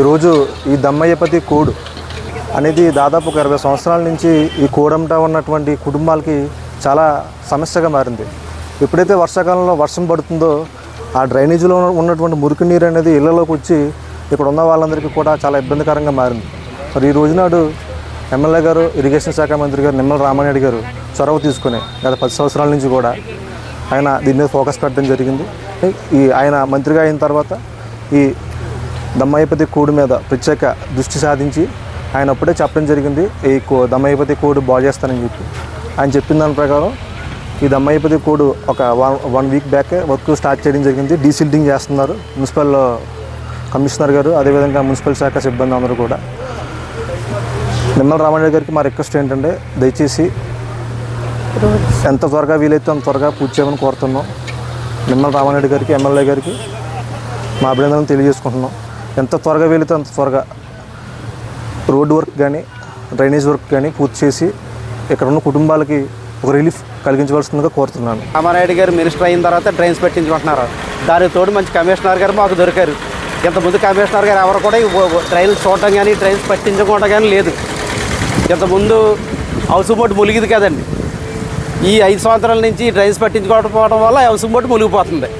ఈరోజు ఈ దమ్మయ్యపతి కోడు అనేది దాదాపు ఒక ఇరవై సంవత్సరాల నుంచి ఈ కూడంట ఉన్నటువంటి కుటుంబాలకి చాలా సమస్యగా మారింది. ఎప్పుడైతే వర్షాకాలంలో వర్షం పడుతుందో ఆ డ్రైనేజీలో ఉన్నటువంటి మురికి నీరు అనేది ఇళ్ళలోకి వచ్చి ఇక్కడ ఉన్న వాళ్ళందరికీ కూడా చాలా ఇబ్బందికరంగా మారింది. మరి ఈ రోజునాడు ఎమ్మెల్యే గారు ఇరిగేషన్ శాఖ మంత్రి గారు నిమ్మల రామారెడ్డి గారు చొరవ తీసుకుని గత పది సంవత్సరాల నుంచి కూడా ఆయన దీని మీద ఫోకస్ పెట్టడం జరిగింది. ఈ ఆయన మంత్రిగా అయిన తర్వాత ఈ దమ్మాయిపతి కూడు మీద ప్రత్యేక దృష్టి సాధించి ఆయన అప్పుడే చెప్పడం జరిగింది ఈ కో దమ్మాయిపతి కోడ్ బాగు చేస్తానని చెప్పి. ఆయన చెప్పిన దాని ప్రకారం ఈ దమ్మాయిపతి కోడ్ ఒక one one week back work start చేయడం జరిగింది. డీసిల్టింగ్ చేస్తున్నారు. మున్సిపల్ కమిషనర్ గారు అదేవిధంగా మున్సిపల్ శాఖ సిబ్బంది అందరూ కూడా. నిమ్మల రామారెడ్డి గారికి మా రిక్వెస్ట్ ఏంటంటే దయచేసి ఎంత త్వరగా వీలైతే అంత త్వరగా పూర్తి చేయమని కోరుతున్నాం. నిమ్మల రామారెడ్డి గారికి ఎమ్మెల్యే గారికి మా అభినందనలు తెలియజేసుకుంటున్నాం. ఎంత త్వరగా వీలైతే అంత త్వరగా. రోడ్డు వర్క్ కానీ డ్రైనేజ్ వర్క్ కానీ పూర్తి చేసి ఇక్కడ ఉన్న కుటుంబాలకి ఒక రిలీఫ్ కలిగించవలసిందిగా కోరుతున్నాను. రామారాయుడు గారు మినిస్టర్ అయిన తర్వాత ట్రైన్స్ పెట్టించుకుంటున్నారు. దానికి తోడు మంచి కమిషనర్ గారు మాకు దొరికారు. ఇంతకుముందు కమిషనర్ గారు ఎవరు కూడా ట్రైన్స్ చూడటం కానీ ట్రైన్స్ పట్టించుకోవడం కానీ లేదు. ఇంతకుముందు హౌస్ బోట్ ములిగిది కదండి. ఈ ఐదు సంవత్సరాల నుంచి ట్రైన్స్ పట్టించుకోకపోవడం వల్ల హౌస్ బోట్ మునిగిపోతుంది.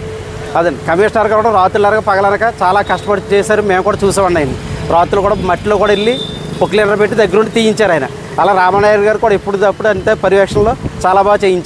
అదండి. కమిషనర్ గారు కూడా రాత్రులనక పగలనక చాలా కష్టపడి చేశారు. మేము కూడా చూసామండి ఆయన రాత్రులు కూడా మట్టిలో కూడా వెళ్ళి పొక్లీనర్ పెట్టి దగ్గరుండి తీయించారు ఆయన. అలా రామనాయుడు గారు కూడా ఎప్పుడు తప్పుడు అంతే పర్యవేక్షణలో చాలా బాగా చేయించారు.